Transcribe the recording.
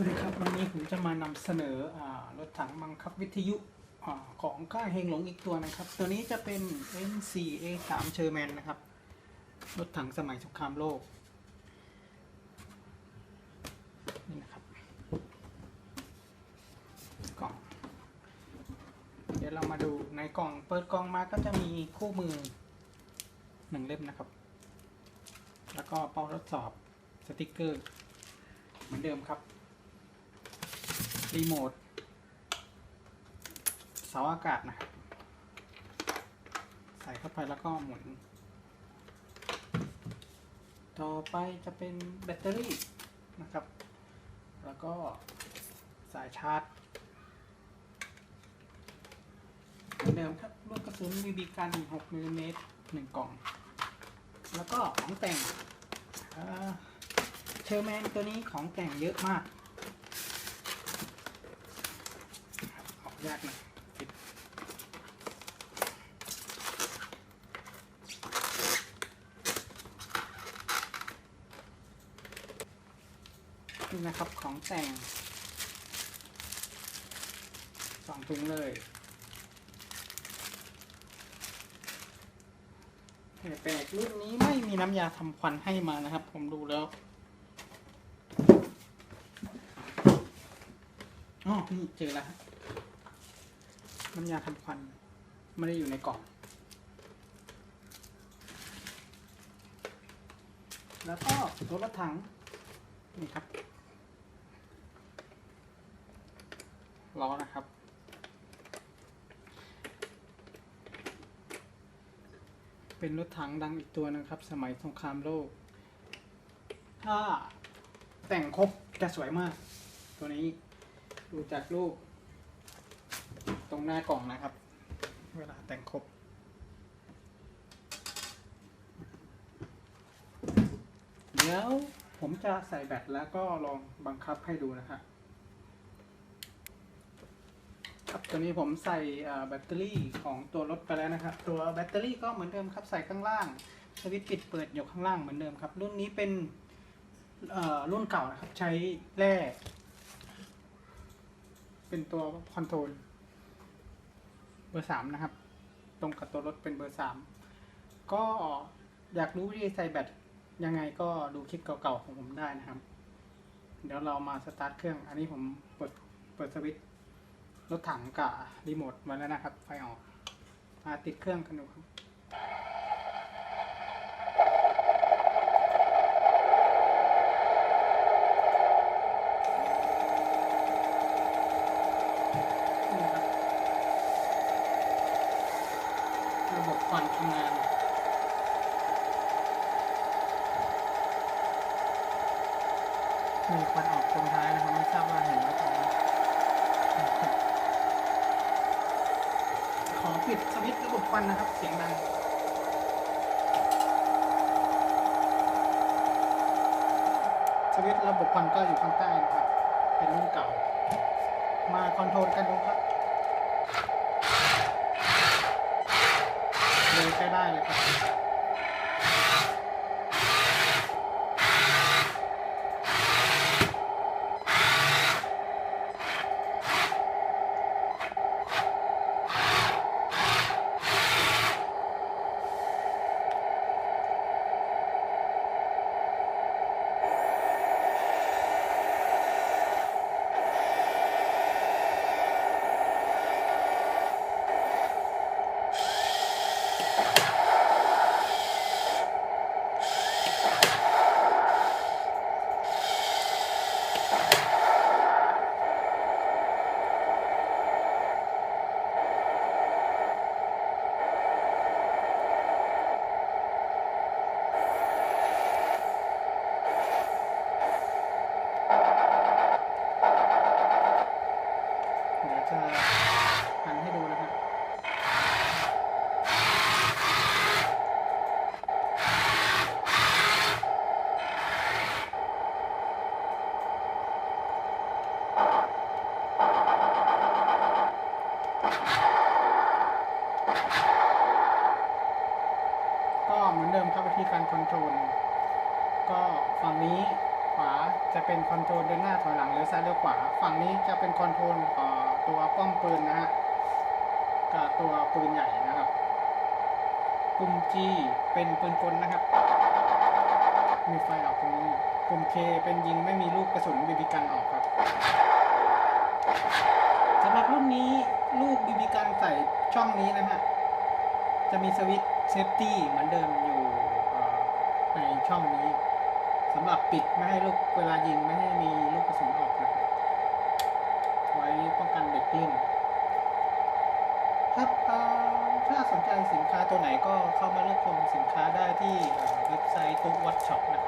วันนี้ผมจะมานำเสนอรถถังบังคับวิทยุอของค่ายเฮงหลงอีกตัวนะครับ ตัวนี้จะเป็น N4A3 เชอร์แมนนะครับ รถถังสมัยสงครามโลก นี่นะครับกล่อง เดี๋ยวเรามาดูในกล่องเปิดกล่องมาก็จะมีคู่มือหนึ่งเล่มนะครับ แล้วก็เป้าทดสอบสติกเกอร์ เหมือนเดิมครับ รีโมทเสาอากาศนะครับ ใส่เข้าไปแล้วก็หมุน ต่อไปจะเป็นแบตเตอรี่นะครับ แล้วก็สายชาร์จเหมือนเดิมครับลูกกระสุนบีบีกัน6มิลลิเมตรหนึ่งกล่อง แล้วก็ของแต่งเชอร์แมนตัวนี้ของแต่งเยอะมากออก ยากหน่อยปิดนี่นะครับของแต่งสองถุงเลยแปลกรุ่นนี้ไม่มีน้ำยาทำควันให้มานะครับ ผมดูแล้วอ๋อนี่เจอแล้ว น้ำยาทำควันไม่ได้อยู่ในกล่อง แล้วก็รถถัง นี่ครับล้อนะครับ เป็นรถถังดังอีกตัวนึงครับ สมัยสงครามโลก ถ้าแต่งครบจะสวยมาก ตัวนี้ดูจากรูป รงหน้ากล่องนะครับ เวลาแต่งครบ เดี๋ยวผมจะใส่แบตแล้วก็ลองบังคับให้ดูนะครับครับตัวนี้ผมใส่แบตเตอรี่ของตัวรถไปแล้วนะครับ ตัวแบตเตอรี่ก็เหมือนเดิมครับใส่ข้างล่างสวิตช์ปิดเปิดอยู่ข้างล่างเหมือนเดิมครับ รุ่นนี้เป็นรุ่นเก่านะครับ ใช้แร่เป็นตัวคอนโทรล เบอร์สามนะครับ ตรงกับตัวรถเป็นเบอร์สามก็อยากรู้วิธีใส่แบตยังไงก็ดูคลิปเก่าๆของผมได้นะครับ เดี๋ยวเรามาสตาร์ทเครื่อง อันนี้ผมเปิดเปิดสวิตช์รถถังกับรีโมทมาแล้วนะครับ ไฟออกมาติดเครื่องกันดูครับ นี่ครับ ระบบควันทำงาน มีควันออกตรงท้ายนะครับ ไม่ทราบว่าเห็นหรือเปล่าขอปิดสวิตช์ระบบควันนะครับ เสียงดังสวิตช์ระบบควันก็อยู่ข้างใต้นะครับ เป็นรุ่นเก่า มาคอนโทรลกันดูครับ เลยใช้ได้เลยครับ จะหันให้ดูนะครับก็เหมือนเดิมครับวิธีการคอนโทรล ก็ฝั่งนี้ไฟวาจะเป็นคอนโทรลเดินหน้าถอยหลังหรือซ้ายหรือขวา ฝั่งนี้จะเป็นคอนโทรลเอ่อ ตัวป้อมปืนนะฮะกับตัวปืนใหญ่นะครับ ปุ่ม G เป็นปืนกลนะครับ มีไฟออกตรงนี้ ปุ่ม K เป็นยิงไม่มีลูกกระสุนบีบีกันออกครับสำหรับรุ่นนี้ลูกบีบีกันใส่ช่องนี้นะฮะ จะมีสวิตช์เซฟตี้เหมือนเดิมอยู่ในช่องนี้สำหรับปิดไม่ให้ลูกเวลายิงไม่ให้มีลูกกระสุนออก ป้องกันเด็กเล่นครับถ้าสนใจสินค้าตัวไหนก็เข้ามาเลือกชมสินค้าได้ที่เอ่อเว็บไซต์ตุ๊กวัดช็อปนะ